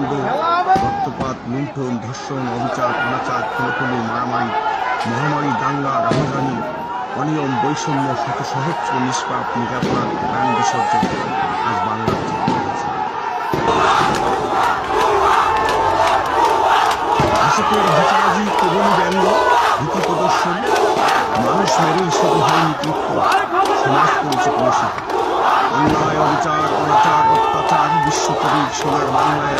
হত্যাকাণ্ড রক্তপাত লুণ্ঠন, ধর্ষণ, অবিচার, অনাচার খুনোখুনি মারামারি, মহামারী, দাঙ্গা রাহাজানি অনিয়ম, বৈষম্য শত সহস্র নিষ্পাপ নিরাপরাধ প্রাণ বিসর্জন আজ হয়েছে আশোকের ভাষাবাজি কবনী ব্যঙ্গ, ভীতি প্রদর্শন, মানুষ মেরেই শুধু হয়নি তৃপ্ত সমাজ করেছে অন্যায়, অবিচার, অনাচার অত্যাচার বিশ্বকবির সোনার বাংলায়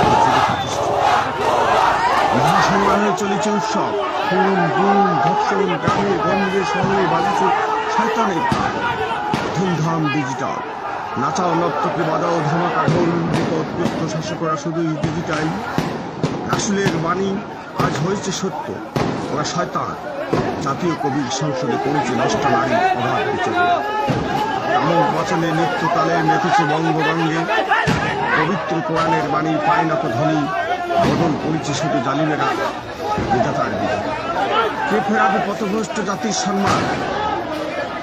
চলেছে উৎসব। খুন গুণ ধর্ষণ গ্রামে গঞ্জে শহরে বাজিছে শয়তানের ধুমধাম ডিজিটাল নাচাও নর্তকে, বাজাও ধামাকা, ঢোল বিপদ পুত্র, শাসকরা শুধুই ডিজিটাল রাসুলের বাণী আজ হয়েছে সত্য। ওরা শয়তান। জাতীয় কবির সংসদে করেছে নষ্ট নারী অভাব বচনে নৃত্য তালে মেতেছে বঙ্গরঙ্গে পবিত্র কোরআনের বাণী পায় না তো ধ্বনি, বদল করেছে শুধু জালিমেরা, বিধাতার বিধান কে ফেরাবে পথভ্রষ্ট জাতির সম্মান?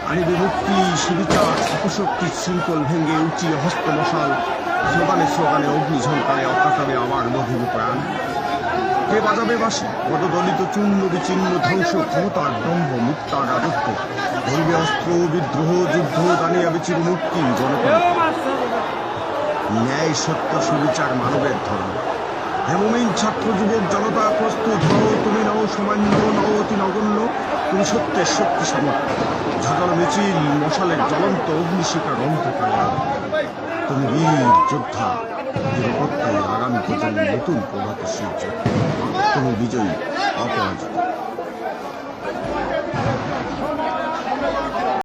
আনিবে মুক্তি, সুবিচার অপশক্তির শৃঙ্খল ভেঙে উঁচিয়ে হস্ত মশাল স্লোগানে স্লোগানে অগ্নি ঝলকারে অকাতরে আবার মধুর প্রাণ। কে বাজাবে বাসি পদদলিত চূর্ণ বিচিহ্ন ধ্বংস ক্ষমতার দম্ভ মুক্তার রাজত্ব। ধরবে অস্ত্র বিদ্রোহ, যুদ্ধ, দানিয়া বিচির, মুক্তি জনগণ ন্যায়, সত্য, সুবিচার, মানবের ধর্ম। হেমমিন ছাত্র যুবক জনতা, প্রস্তুত হও, তুমি নও সামান্য, নও অতি নগণ্য, তুমি সত্যের শক্তি সামর্থ্য। ঝাঁকানো মিছিল, মশালের জ্বলন্ত অগ্নিশিকার অন্ধকার। তুমি বীর যোদ্ধা, নিরাপত্তায় আগামী প্রজন্ম নতুন প্রভাত সূর্য তুমি বিজয়ী, অপরাজিত।